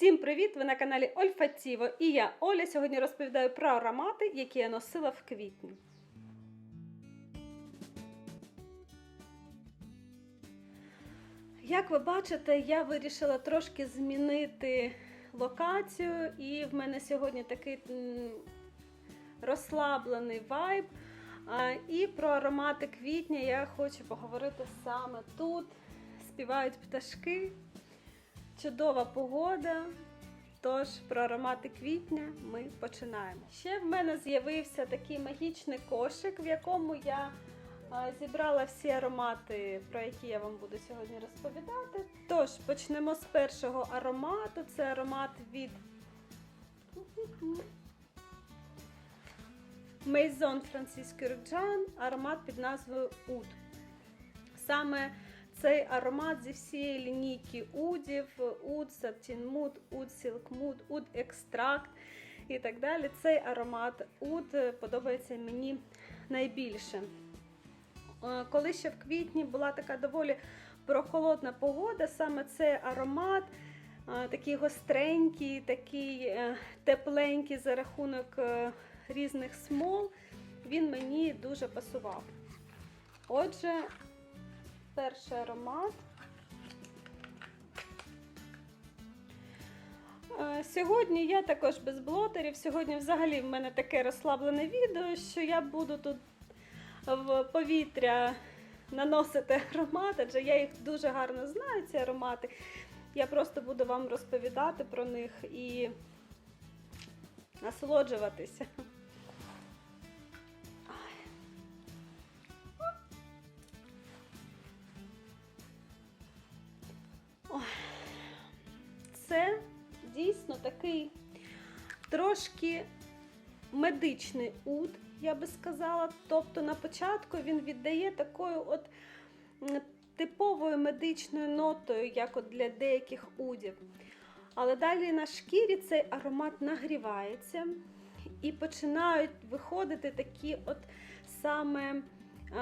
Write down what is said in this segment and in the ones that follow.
Всім привіт! Ви на каналі Ольфатіво і я Оля. Сьогодні розповідаю про аромати, які я носила в квітні. Як ви бачите, я вирішила трошки змінити локацію, і в мене сьогодні такий розслаблений вайб. І про аромати квітня я хочу поговорити саме тут. Співають пташки, чудова погода. Тож про аромати квітня ми починаємо. Ще в мене з'явився такий магічний кошик, в якому я зібрала всі аромати, про які я вам буду сьогодні розповідати. Тож почнемо з першого аромату. Це аромат від Maison Francisco Rujan, аромат під назвою Уд. Саме цей аромат зі всієї лінійки удів, уд, Satin уд Mood, уд Екстракт і так далі. Цей аромат уд подобається мені найбільше. Е, Коли ще в квітні була така доволі прохолодна погода, саме цей аромат е, такий гостренький, такий е, тепленький за рахунок різних смол, він мені дуже пасував. Отже, перший аромат. Е, Сьогодні я також без блотерів. Сьогодні взагалі в мене таке розслаблене відео, що я буду тут в повітря наносити аромат, адже я їх дуже гарно знаю, ці аромати. Я просто буду вам розповідати про них і насолоджуватися. Трошки медичний уд, я би сказала. Тобто на початку він віддає такою от типовою медичною нотою, як от для деяких удів. Але далі на шкірі цей аромат нагрівається і починають виходити такі от саме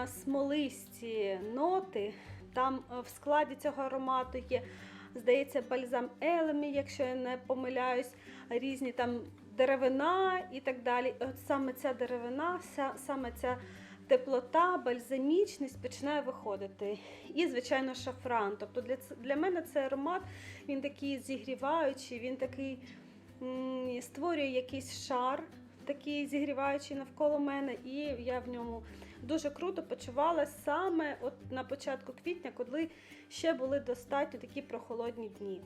смолисті ноти. Там в складі цього аромату є, здається, бальзам Елемі, якщо я не помиляюсь, різні там деревина і так далі. От саме ця деревина, саме ця теплота, бальзамічність починає виходити. І, звичайно, шафран. Тобто для, для мене цей аромат він такий зігріваючий, він такий м, створює якийсь шар, такий зігріваючий навколо мене, і я в ньому дуже круто почувалася саме от на початку квітня, коли ще були достатньо такі прохолодні дні.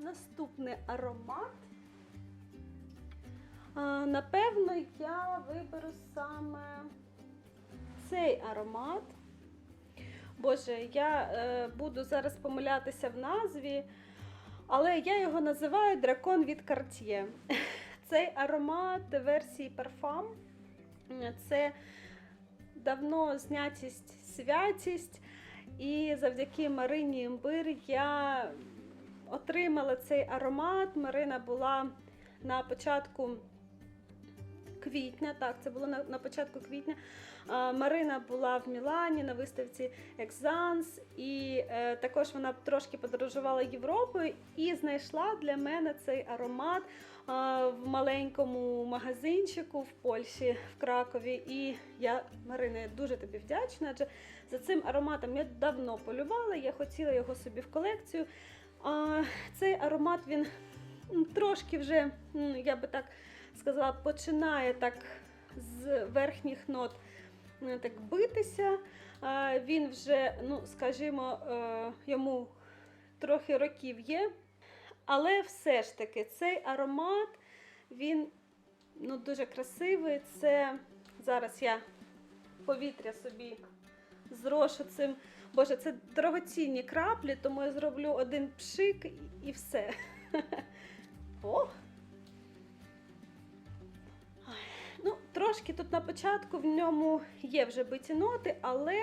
Наступний аромат. Напевно, я виберу саме цей аромат. Боже, я е, буду зараз помилятися в назві, але я його називаю дракон від Cartier. Цей аромат версії парфам. Це давно знятість, святість. І завдяки Марині Імбир я отримала цей аромат. Марина була на початку квітня. Так, це було на, на початку квітня. А, Марина була в Мілані на виставці Екзанс, і е, також вона трошки подорожувала Європою і знайшла для мене цей аромат а, в маленькому магазинчику в Польщі, в Кракові. І я, Марина, дуже тобі вдячна, адже за цим ароматом я давно полювала, я хотіла його собі в колекцію. А, цей аромат він трошки вже, я би так сказала, починає так з верхніх нот так битися. А, Він вже, ну, скажімо, е, йому трохи років є. Але все ж таки цей аромат, він ну, дуже красивий. Це зараз я повітря собі зрошу цим. Боже, це дорогоцінні краплі, тому я зроблю один пшик і- все. О! Ну, трошки тут на початку в ньому є вже биті ноти, але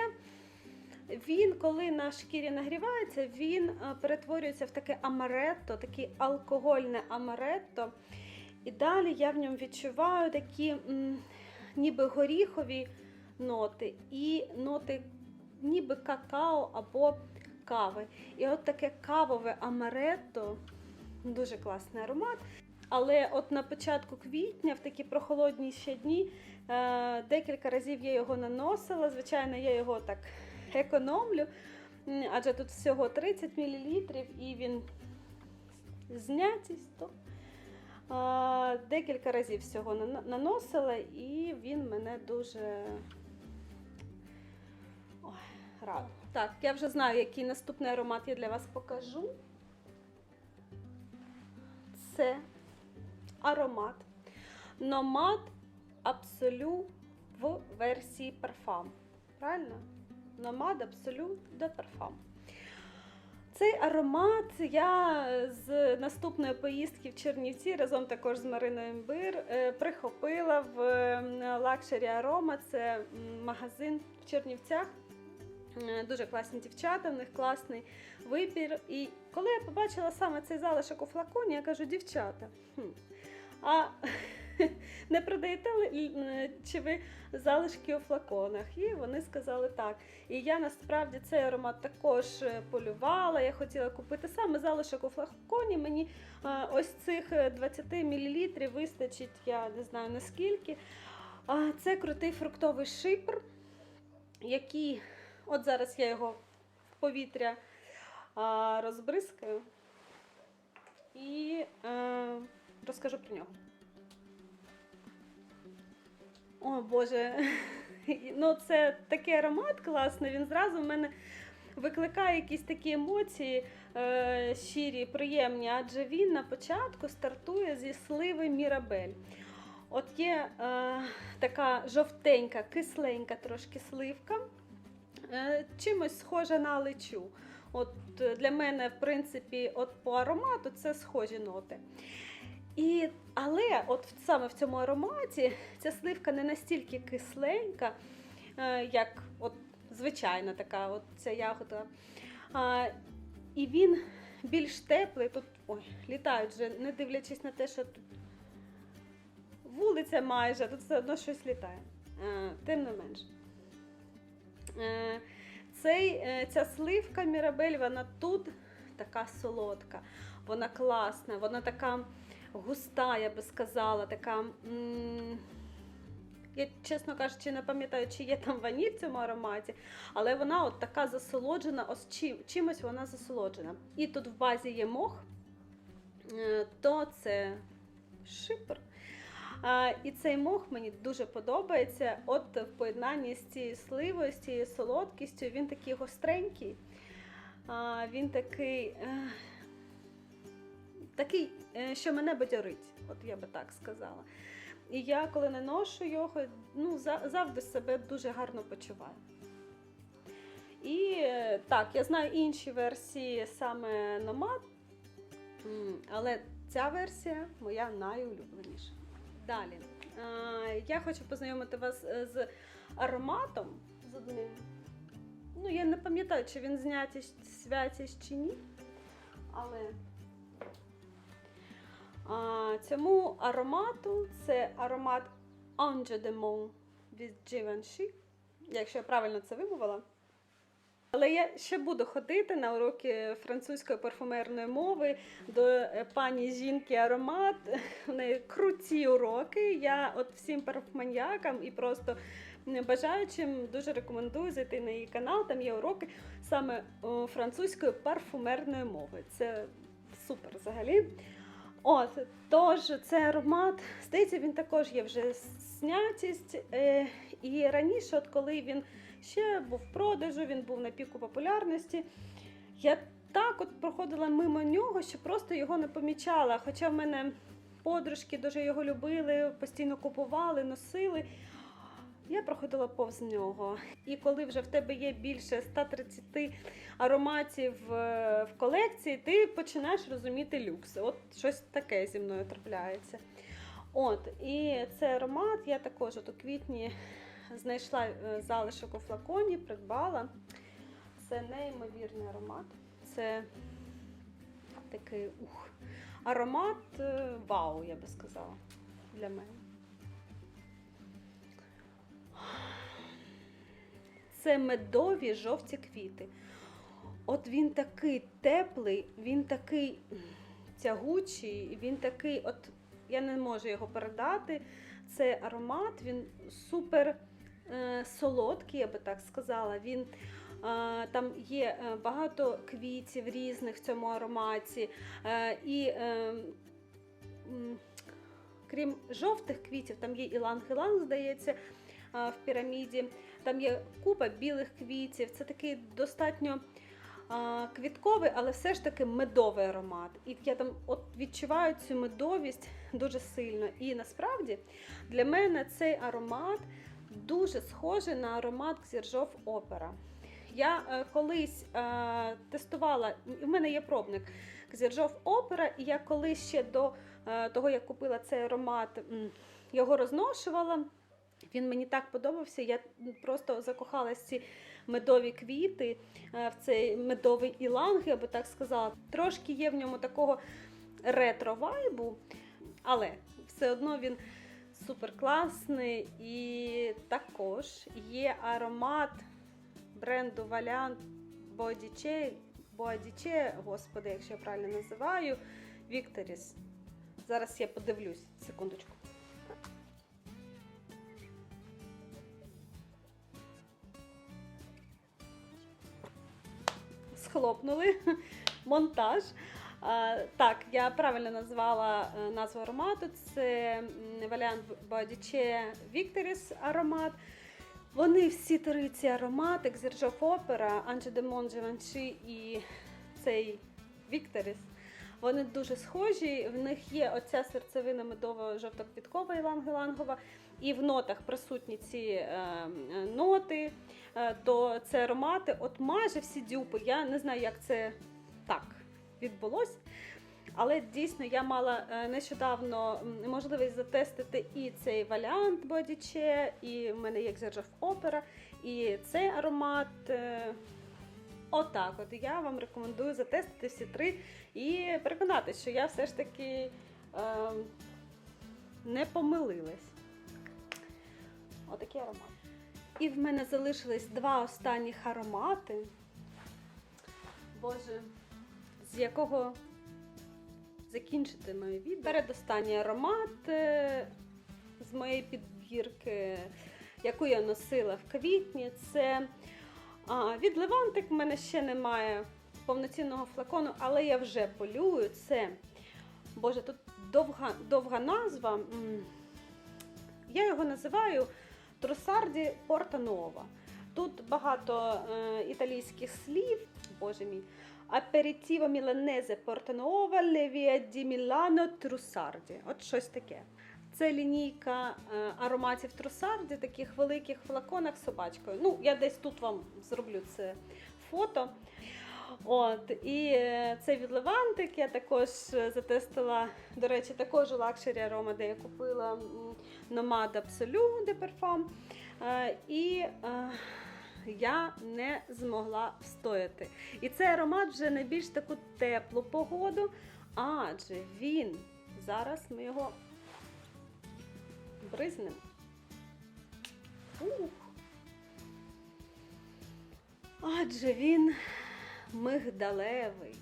він, коли на шкірі нагрівається, він е, перетворюється в таке амаретто, таке алкогольне амаретто. І далі я в ньому відчуваю такі м, ніби горіхові ноти і ноти ніби какао або кави. І от таке кавове амаретто, дуже класний аромат. Але от на початку квітня, в такі прохолодні ще дні, е, декілька разів я його наносила. Звичайно, я його так економлю, адже тут всього 30 мл і він знятість. То, е, декілька разів всього наносила, і він мене дуже Ой. Так, я вже знаю, який наступний аромат я для вас покажу. Це аромат Nomad Absolu в версії парфам. Правильно? Nomad Absolu de Parfum. Цей аромат я з наступної поїздки в Чернівці разом також з Мариною Імбир е, прихопила в Luxury Aroma. Це магазин в Чернівцях. Е, Дуже класні дівчата, в них класний вибір. І коли я побачила саме цей залишок у флаконі, я кажу, дівчата, хм, а не продаєте е, чи ви залишки у флаконах? І вони сказали так. І я насправді цей аромат також е, полювала. Я хотіла купити саме залишок у флаконі. Мені ось цих е, 20 мл вистачить, я не знаю наскільки. Це крутий фруктовий шипр, який, от зараз я його в повітря розбризкаю і е, розкажу про нього. О Боже, ну це такий аромат класний, він зразу в мене викликає якісь такі емоції е, щирі, приємні, адже він на початку стартує зі сливи Мірабель. От є е, така жовтенька, кисленька трошки сливка, чимось схожа на лечу. От е, для мене, в принципі, от по аромату це схожі ноти. І, але от саме в цьому ароматі ця сливка не настільки кисленька, е, як от звичайна така от ця ягода. А, і він більш теплий. Тут ой, літають вже, не дивлячись на те, що тут вулиця майже, тут все одно щось літає. Е, тим не менш. Е, цей, е, ця сливка Мірабель, вона тут така солодка, вона класна, вона така густа, я би сказала, така. Я, чесно кажучи, не пам'ятаю, чи є там ваніль в цьому ароматі, але вона от така засолоджена, ось чим, чимось вона засолоджена. І тут в базі є мох, е, то це шипр. І цей мох мені дуже подобається. От в поєднанні з цією сливою, з цією солодкістю, він такий гостренький. Він такий, е, такий, е, що мене бадьорить, от я би так сказала. І я, коли не ношу його, ну, завжди себе дуже гарно почуваю. І е, так, я знаю інші версії саме Nomad, але ця версія моя найулюбленіша. Далі. Я хочу познайомити вас е, з ароматом з одним. Ну, я не пам'ятаю, чи він знятість святість чи ні. Але а, цьому аромату це аромат Ange de Mon від Givenchy, якщо я правильно це вимовила. Але я ще буду ходити на уроки французької парфумерної мови до е, пані жінки аромат. В неї круті уроки. Я от всім парфуманьякам і просто бажаючим дуже рекомендую зайти на її канал. Там є уроки саме французької парфумерної мови. Це супер взагалі. От, тож цей аромат, здається, він також є вже снятість. Е, і раніше, от коли він ще був в продажу, він був на піку популярності. Я так от проходила мимо нього, що просто його не помічала. Хоча в мене подружки дуже його любили, постійно купували, носили. Я проходила повз нього. І коли вже в тебе є більше 130 ароматів е, в колекції, ти починаєш розуміти люкс. От щось таке зі мною трапляється. От, і цей аромат я також от у квітні знайшла е, залишок у флаконі, придбала. Це неймовірний аромат. Це такий ух, аромат е, вау, я би сказала, для мене. Це медові жовті квіти. От він такий теплий, він такий тягучий, він такий, от я не можу його передати. Це аромат, він супер солодкий, я би так сказала. Він, е, там є е, багато квітів різних в цьому ароматі. Е, і е, крім жовтих квітів, там є іланг-іланг, здається, е, в піраміді. Там є купа білих квітів. Це такий достатньо квітковий, але все ж таки медовий аромат. І я там от відчуваю цю медовість дуже сильно. І насправді для мене цей аромат дуже схожий на аромат Ксержов Опера. Я е, колись е, тестувала, в мене є пробник Ксержов Опера, і я колись ще до е, того, як купила цей аромат, його розношувала. Він мені так подобався, я просто закохалась ці медові квіти, е, в цей медовий іланг, я би так сказала. Трошки є в ньому такого ретро-вайбу, але все одно він супер класний. І також є аромат бренду Valiant Boadice, господи, якщо я правильно називаю, Victoris. Зараз я подивлюсь, секундочку. схлопнули монтаж. Так, я правильно назвала е, назву аромату. Це Valiant Boadice Victoris аромат. Вони всі три ці аромати, Opera, Ange de Mon Givenchy і цей Victoris. Вони дуже схожі. В них є оця серцевина медово-жовтоквіткова іланг-ілангова, і в нотах присутні ці е, ноти. Е, то це аромати, от майже всі дюпи. Я не знаю, як це так відбулось. Але дійсно я мала е, нещодавно можливість затестити і цей валіант Бодіче, і в мене є Xerjof Opera, і цей аромат. е, Отак, от я вам рекомендую затестити всі три і переконатися, що я все ж таки е, не помилилась. Отакий аромат. І в мене залишились два останніх аромати. Боже, з якого закінчити моє відео. Передостанній аромат е, з моєї підбірки, яку я носила в квітні, це від Левантик. В мене ще немає повноцінного флакону, але я вже полюю. Це, Боже, тут довга, довга назва. Я його називаю Трусарді Порта Нова. Тут багато е, італійських слів, боже мій. Аперітіво Міланезе Портанова, Левія ді Мілано Трусарді. От щось таке. Це лінійка е, ароматів Трусарді, таких великих флаконах з собачкою. Ну, я десь тут вам зроблю це фото. От, і е, це від Левантик. Я також е, затестила, до речі, також у лакшері арома, де я купила Nomad Absolu de Parfum. Е, І я не змогла встояти. І цей аромат вже на більш таку теплу погоду, адже він зараз ми його бризнемо. Ух. Адже він мигдалевий.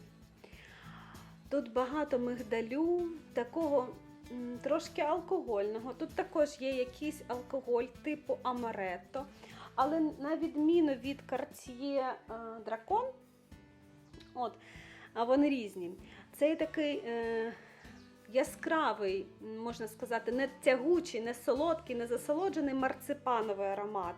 Тут багато мигдалю, такого трошки алкогольного. Тут також є якийсь алкоголь типу амаретто. Але на відміну від Cartier е, Дракон, от, а вони різні. Цей такий е, яскравий, можна сказати, не тягучий, не солодкий, не засолоджений марципановий аромат.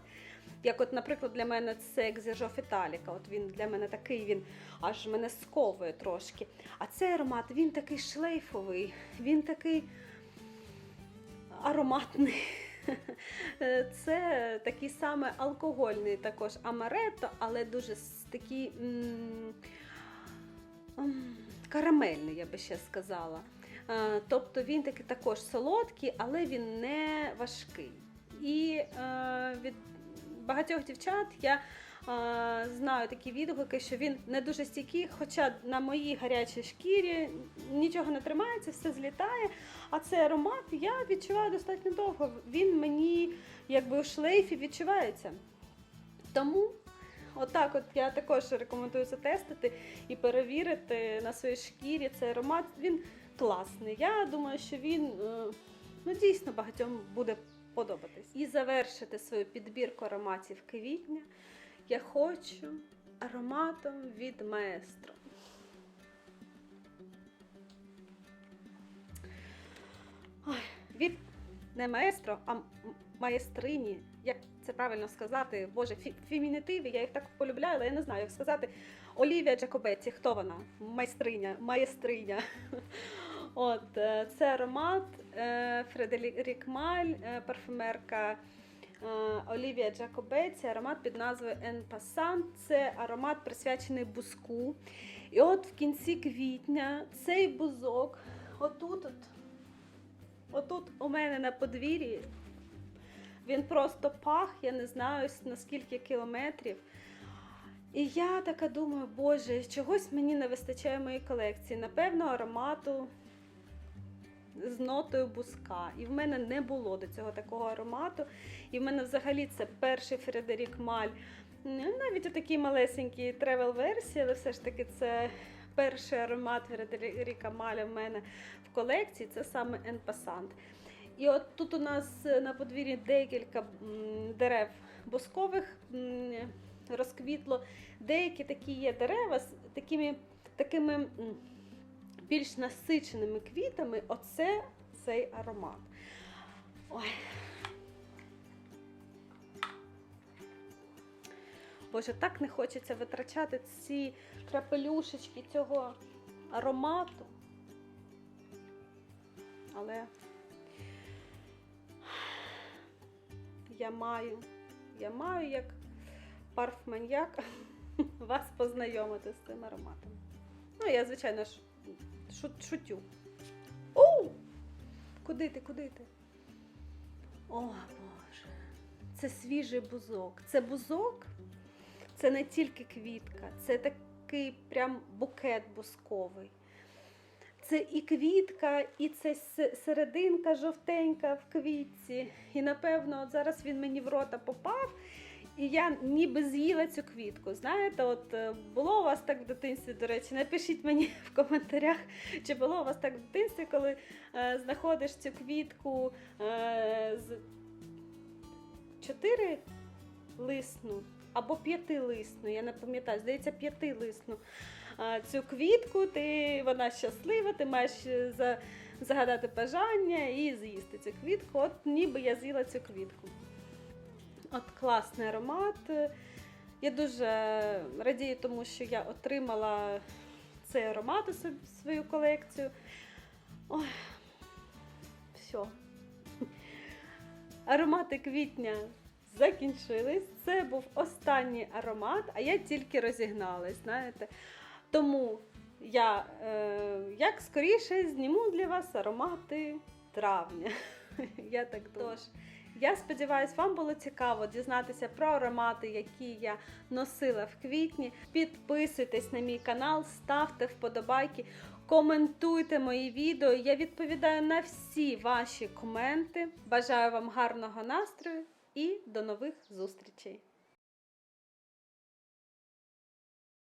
Як, от, наприклад, для мене це Exerjof Італіка. От він для мене такий, він аж мене сковує трошки. А цей аромат він такий шлейфовий, він такий ароматний. Це такий саме алкогольний також амаретто, але дуже такий карамельний, я би ще сказала. Тобто він такий також солодкий, але він не важкий. І е, від багатьох дівчат я е, знаю такі відгуки, що він не дуже стійкий, хоча на моїй гарячій шкірі нічого не тримається, все злітає. А цей аромат я відчуваю достатньо довго. Він мені якби у шлейфі відчувається. Тому Отак, от я також рекомендую затестити і перевірити на своїй шкірі цей аромат. Він класний. Я думаю, що він е, ну, дійсно багатьом буде подобатись. І завершити свою підбірку ароматів квітня я хочу ароматом від маестро. Від не маестро, а маестрині. Як це правильно сказати? Боже, фі- я їх так полюбляю, але я не знаю, як сказати. Олівія Джакобеці, хто вона? Майстриня, маєстриня. От, е, це аромат Фредерік Маль, е, парфюмерка е, Олівія Джакобеці, аромат під назвою En Passant. Це аромат присвячений бузку. І от в кінці квітня цей бузок, отут, от, отут у мене на подвір'ї, він просто пах, я не знаю на скільки кілометрів. І я така думаю, боже, чогось мені не вистачає моїй колекції. Напевно, аромату з нотою буска. І в мене не було до цього такого аромату. І в мене взагалі це перший Фредерік Маль. Навіть у такій малесенькій тревел-версії, але все ж таки це перший аромат Фредеріка Маля в мене в колекції. Це саме Passant. І от тут у нас на подвір'ї декілька дерев бускових розквітло. Деякі такі є дерева з такими, такими більш насиченими квітами. Оце цей аромат. Ой. Боже, так не хочеться витрачати ці крапелюшечки цього аромату. Але я маю, я маю як парфманьяк вас познайомити з цим ароматом. Ну, я, звичайно ж, шу- шутю. Оу! Куди ти, куди ти? О, Боже. Це свіжий бузок. Це бузок, це не тільки квітка, це такий прям букет бузковий. Це і квітка, і це серединка жовтенька в квітці. І напевно, от зараз він мені в рота попав, і я ніби з'їла цю квітку. Знаєте, от е, було у вас так в дитинстві, до речі, напишіть мені в коментарях, чи було у вас так в дитинстві, коли е, знаходиш цю квітку е, з чотири лисну або п'ятилисну, я не пам'ятаю, здається, п'ятилисну. А, Цю квітку, ти вона щаслива, ти маєш е, за, загадати бажання і з'їсти цю квітку. От ніби я з'їла цю квітку. От класний аромат. Я дуже радію, тому що я отримала цей аромат у свою колекцію. Ой, все. Аромати квітня закінчились. Це був останній аромат, а я тільки розігналась, знаєте. Тому я е, як скоріше зніму для вас аромати травня. Я так Тож, я сподіваюся, вам було цікаво дізнатися про аромати, які я носила в квітні. Підписуйтесь на мій канал, ставте вподобайки, коментуйте мої відео. Я відповідаю на всі ваші коменти. Бажаю вам гарного настрою і до нових зустрічей!